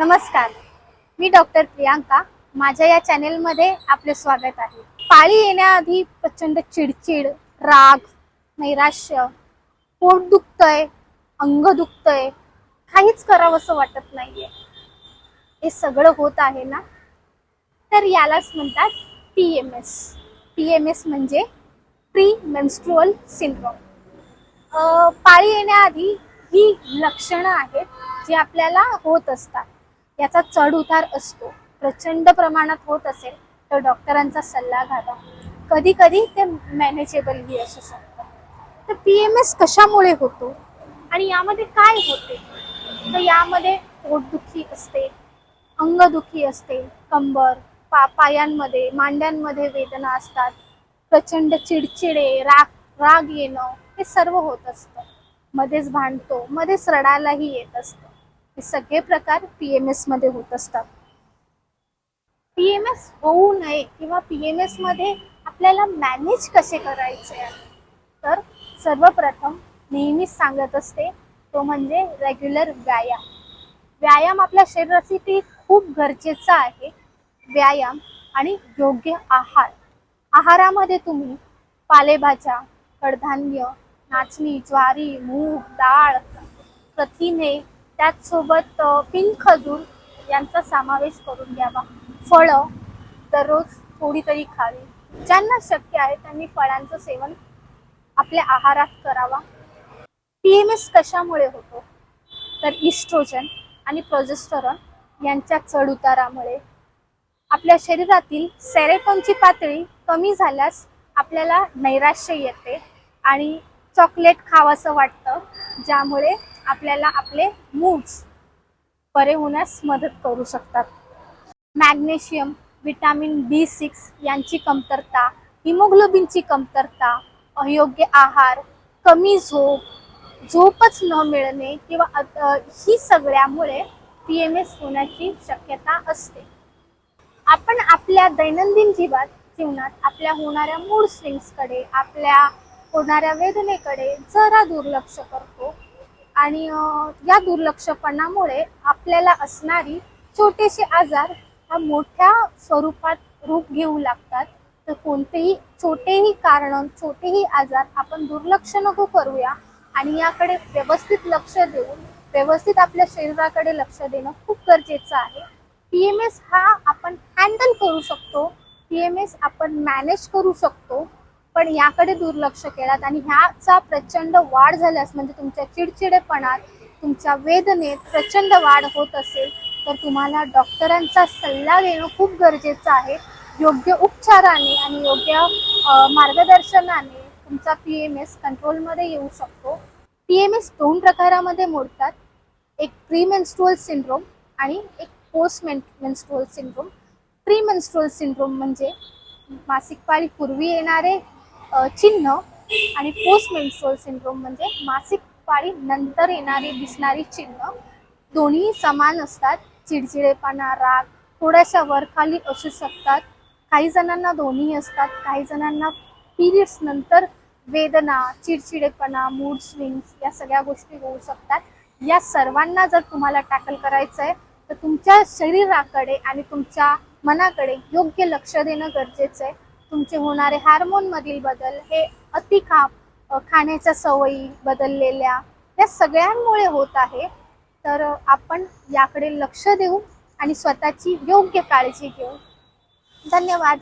नमस्कार. मी डॉक्टर प्रियांका. माझ्या या चॅनेलमध्ये आपले स्वागत आहे. पाळी येण्याआधी प्रचंड चिडचिड राग नैराश्य पोट दुखतंय अंग दुखतंय काहीच करावंसं वाटत नाहीये. हे सगळं होत आहे ना? तर यालाच म्हणतात P M S. P M S म्हणजे प्री मेन्स्ट्रुअल सिंड्रोम पाळी येण्याआधी ही लक्षणं आहेत जी आपल्याला होत असतात. याचा चढ उतार असतो. प्रचंड प्रमाणात होत असेल तर डॉक्टरांचा सल्ला घ्यावा. कधी कधी ते मॅनेजेबलही असू शकतं. तर पी एम एस कशामुळे होतो? आणि यामध्ये काय होते? तर यामध्ये पोटदुखी असते अंगदुखी असते कंबर पा पायांमध्ये मांड्यांमध्ये वेदना असतात प्रचंड चिडचिडे राग राग येणं हे सर्व होत असतं. मध्येच भांडतो मध्येच रडायलाही येत असतं. हे सगळे प्रकार पी एम एसमध्ये होत असतात. पी एम एस होऊ नये किंवा पी एम एसमध्ये आपल्याला मॅनेज कसे करायचे आहे? तर सर्वप्रथम नेहमीच सांगत असते तो म्हणजे रेग्युलर व्यायाम. व्यायाम आपल्या शरीरासाठी खूप गरजेचा आहे. व्यायाम आणि योग्य आहार. आहारामध्ये तुम्ही पालेभाज्या कडधान्य नाचणी ज्वारी मूग डाळ प्रथिने त्याचसोबत पिंक खजूर यांचा समावेश करून घ्यावा. फळं दररोज थोडी तरी खावी. ज्यांना शक्य आहे त्यांनी फळांचं सेवन आपल्या आहारात करावा. पी एम एस कशामुळे होतो? तर इस्ट्रोजन आणि प्रोजेस्टरॉन यांच्या चढउतारामुळे आपल्या शरीरातील सेरेटॉनची पातळी कमी झाल्यास आपल्याला नैराश्य येते आणि चॉकलेट खावंसं वाटतं ज्यामुळे आपल्याला आपले मूड्स बरे होण्यास मदत करू शकतात. मॅग्नेशियम विटॅमिन बी सिक्स यांची कमतरता हिमोग्लोबिनची कमतरता अयोग्य आहार कमी झोप झोपच न मिळणे किंवा ही सगळ्यामुळे पी एम एस होण्याची शक्यता असते. आपण आपल्या दैनंदिन जीवात जीवनात आपल्या होणाऱ्या मूड स्विंग्सकडे आपल्या होणाऱ्या वेदनेकडे जरा दुर्लक्ष करतो. आणि या दुर्लक्षपणामुळे आपल्याला असणारी छोटेसे आजार हा मोठ्या स्वरूपात रूप घेऊ लागतात. तर कोणतेही छोटेही कारण छोटेही आजार आपण दुर्लक्ष नको करूया आणि याकडे व्यवस्थित लक्ष देऊन व्यवस्थित आपल्या शरीराकडे लक्ष देणं खूप गरजेचं आहे. पी एम एस हा आपण हँडल करू शकतो. पी एम एस आपण मॅनेज करू शकतो. पण याकडे दुर्लक्ष केलात आणि ह्याचा प्रचंड वाढ झाल्यास म्हणजे तुमच्या चिडचिडेपणात तुमच्या वेदनेत प्रचंड वाढ होत असेल तर तुम्हाला डॉक्टरांचा सल्ला घेणं खूप गरजेचं आहे. योग्य उपचाराने आणि योग्य मार्गदर्शनाने तुमचा पी एम एस कंट्रोलमध्ये येऊ शकतो. पी एम एस दोन प्रकारामध्ये मोडतात. एक प्री मेन्स्ट्रुअल सिंड्रोम आणि एक post men menstrual syndrome. Pre menstrual syndrome म्हणजे मासिक पाळी पूर्वी येणारे चिन्ह आणि पोस्ट मेन्स्ट्रुअल सिंड्रोम म्हणजे मासिक पाळी नंतर येणारी दिसणारी चिन्ह. दोन्ही समान असतात. चिडचिडेपणा राग थोड्याशा वरखाली असू शकतात. काही जणांना दोन्ही असतात. काही जणांना पिरियड्स नंतर वेदना चिडचिडेपणा मूड स्विंग्स या सगळ्या गोष्टी होऊ शकतात. या सर्वांना जर तुम्हाला टॅकल करायचं आहे तर तुमच्या शरीराकडे आणि तुमच्या मनाकडे योग्य लक्ष देणं गरजेचं आहे. तुमचे होणारे हार्मोनमधील बदल हे अतिखाप अ, खाण्याच्या सवयी बदललेल्या या सगळ्यांमुळे होत आहे. तर आपण याकडे लक्ष देऊ आणि स्वतःची योग्य काळजी घेऊ. धन्यवाद.